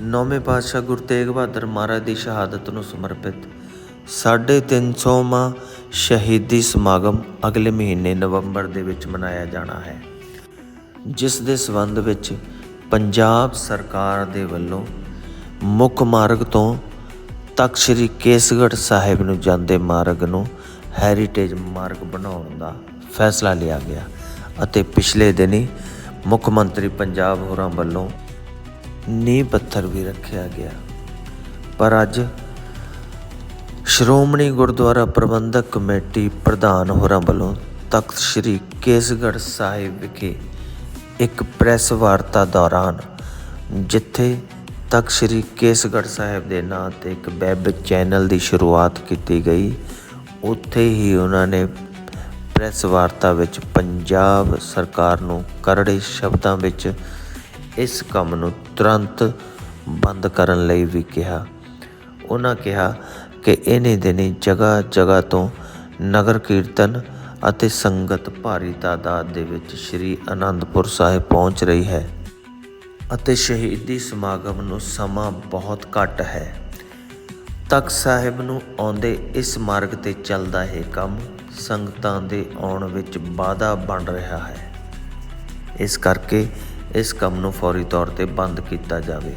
ਨੌਵੇਂ ਪਾਤਸ਼ਾਹ ਗੁਰੂ ਤੇਗ ਬਹਾਦਰ ਮਹਾਰਾਜ ਦੀ ਸ਼ਹਾਦਤ ਨੂੰ ਸਮਰਪਿਤ 350ਵਾਂ ਸ਼ਹੀਦੀ ਸਮਾਗਮ ਅਗਲੇ ਮਹੀਨੇ ਨਵੰਬਰ ਦੇ ਵਿੱਚ ਮਨਾਇਆ ਜਾਣਾ ਹੈ, ਜਿਸ ਦੇ ਸਬੰਧ ਵਿੱਚ ਪੰਜਾਬ ਸਰਕਾਰ ਦੇ ਵੱਲੋਂ ਮੁੱਖ ਮਾਰਗ ਤੋਂ ਤਖਤ ਸ੍ਰੀ ਕੇਸਗੜ੍ਹ ਸਾਹਿਬ ਨੂੰ ਜਾਂਦੇ ਮਾਰਗ ਨੂੰ ਹੈਰੀਟੇਜ ਮਾਰਗ ਬਣਾਉਣ ਦਾ ਫੈਸਲਾ ਲਿਆ ਗਿਆ ਅਤੇ ਪਿਛਲੇ ਦਿਨੀ ਮੁੱਖ ਮੰਤਰੀ ਪੰਜਾਬ ਹੋਰਾਂ ਵੱਲੋਂ ਨੀਂਹ ਪੱਥਰ ਵੀ ਰੱਖਿਆ ਗਿਆ। ਪਰ ਅੱਜ ਸ਼੍ਰੋਮਣੀ ਗੁਰਦੁਆਰਾ ਪ੍ਰਬੰਧਕ ਕਮੇਟੀ ਪ੍ਰਧਾਨ ਹੋਰਾਂ ਵੱਲੋਂ ਤਖਤ ਸ੍ਰੀ ਕੇਸਗੜ੍ਹ ਸਾਹਿਬ ਵਿਖੇ ਇੱਕ ਪ੍ਰੈਸ ਵਾਰਤਾ ਦੌਰਾਨ ਜਿੱਥੇ ਤਖਤ ਸ੍ਰੀ ਕੇਸਗੜ੍ਹ ਸਾਹਿਬ ਦੇ ਨਾਂ ਤੇ ਇੱਕ ਵੈਬ ਚੈਨਲ ਦੀ ਸ਼ੁਰੂਆਤ ਕੀਤੀ ਗਈ, ਉੱਥੇ ਹੀ ਉਹਨਾਂ ਨੇ ਪ੍ਰੈਸ ਵਾਰਤਾ ਵਿੱਚ ਪੰਜਾਬ ਸਰਕਾਰ ਨੂੰ ਕਰੜੇ ਸ਼ਬਦਾਂ ਵਿੱਚ ਇਸ ਕੰਮ ਨੂੰ ਤੁਰੰਤ ਬੰਦ ਕਰਨ ਲਈ ਵੀ ਕਿਹਾ। ਉਹਨਾਂ ਕਿਹਾ ਕਿ ਇਹਨੇ ਦਿਨੀ ਜਗ੍ਹਾ ਜਗ੍ਹਾ ਤੋਂ ਨਗਰ ਕੀਰਤਨ ਅਤੇ ਸੰਗਤ ਭਾਰੀ ਤਾਦਾਦ ਦੇ ਵਿੱਚ ਸ੍ਰੀ ਅਨੰਦਪੁਰ ਸਾਹਿਬ ਪਹੁੰਚ ਰਹੀ ਹੈ ਅਤੇ ਸ਼ਹੀਦੀ ਸਮਾਗਮ ਨੂੰ ਸਮਾਂ ਬਹੁਤ ਘੱਟ ਹੈ। ਤਖਤ ਸਾਹਿਬ ਨੂੰ ਆਉਂਦੇ ਇਸ ਮਾਰਗ ਤੇ ਚੱਲਦਾ ਇਹ ਕੰਮ ਸੰਗਤਾਂ ਦੇ ਆਉਣ ਵਿੱਚ ਬਾਧਾ ਬਣ ਰਿਹਾ ਹੈ। ਇਸ ਕਰਕੇ ਇਸ ਕੰਮ ਨੂੰ ਫੌਰੀ ਤੌਰ ਤੇ ਬੰਦ ਕੀਤਾ ਜਾਵੇ।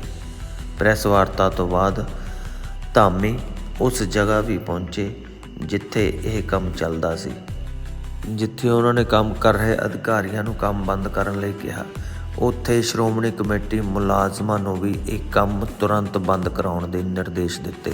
ਪ੍ਰੈਸ ਵਾਰਤਾ ਤੋਂ ਬਾਅਦ ਧਾਮੀ ਉਸ ਜਗ੍ਹਾ ਵੀ ਪਹੁੰਚੇ ਜਿੱਥੇ ਇਹ ਕੰਮ ਚੱਲਦਾ ਸੀ। ਜਿੱਥੇ ਉਹਨਾਂ ਨੇ ਕੰਮ ਕਰ ਰਹੇ ਅਧਿਕਾਰੀਆਂ ਨੂੰ ਕੰਮ ਬੰਦ ਕਰਨ ਲਈ ਕਿਹਾ। ਉੱਥੇ ਸ਼੍ਰੋਮਣੀ ਕਮੇਟੀ ਮੁਲਾਜ਼ਮਾਂ ਨੂੰ ਵੀ ਇਹ ਕੰਮ ਤੁਰੰਤ ਬੰਦ ਕਰਾਉਣ ਦੇ ਨਿਰਦੇਸ਼ ਦਿੱਤੇ।